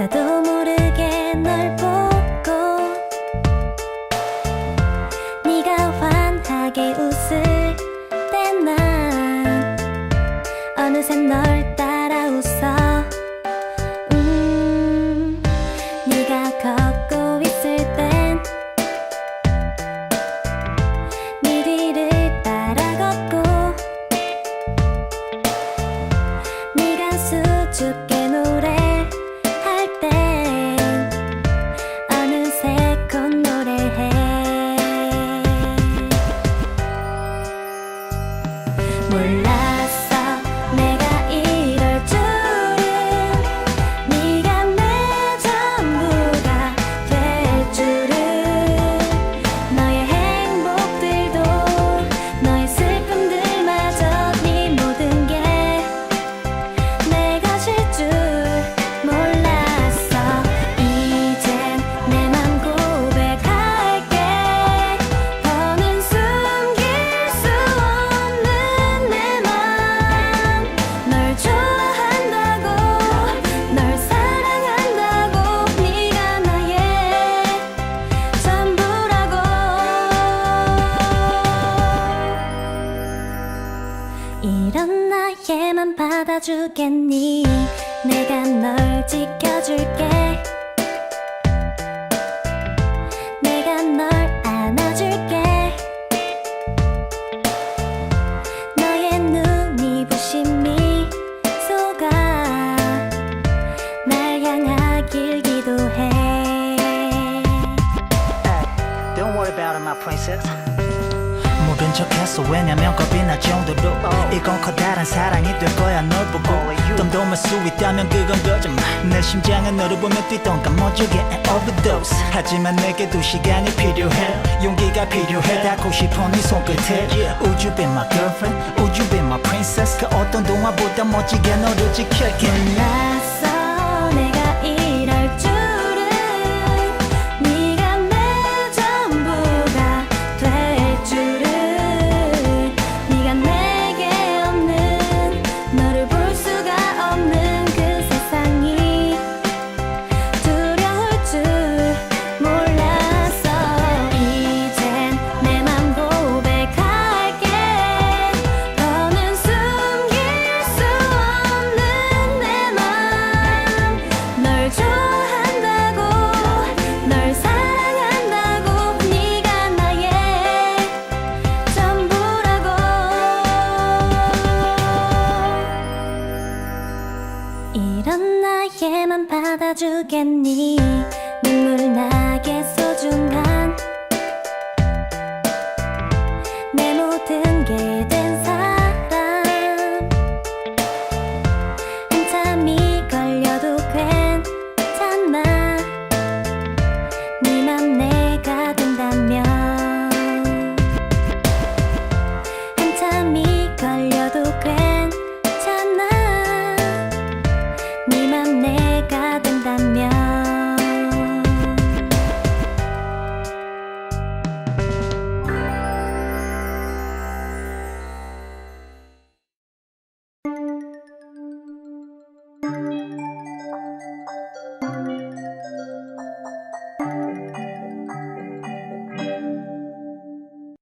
나도 모르 나에만 받아주겠니? 내가 널 지켜줄게. 내가 널 안아줄게. 너의 눈이 부신 미소가 날 향하길 기도해. Don't worry about it, my princess. 모른 척했어. 왜냐면 겁이 날 정도로 이건 커다란 사랑이 될 거야 널 보고. 덤덤할 수 있다면 그건 거짓말. 내 심장은 너를 보면 뛰던가 멋지게 overdose. 하지만 내게도 시간이 필요해. 용기가 필요해. 닿고 싶어 네 손끝에. Would you be my girlfriend? Would you be my princess? 그 어떤 동화보다 멋지게 너를 지킬게. 몰랐어 내가 이 나에만 받아주겠니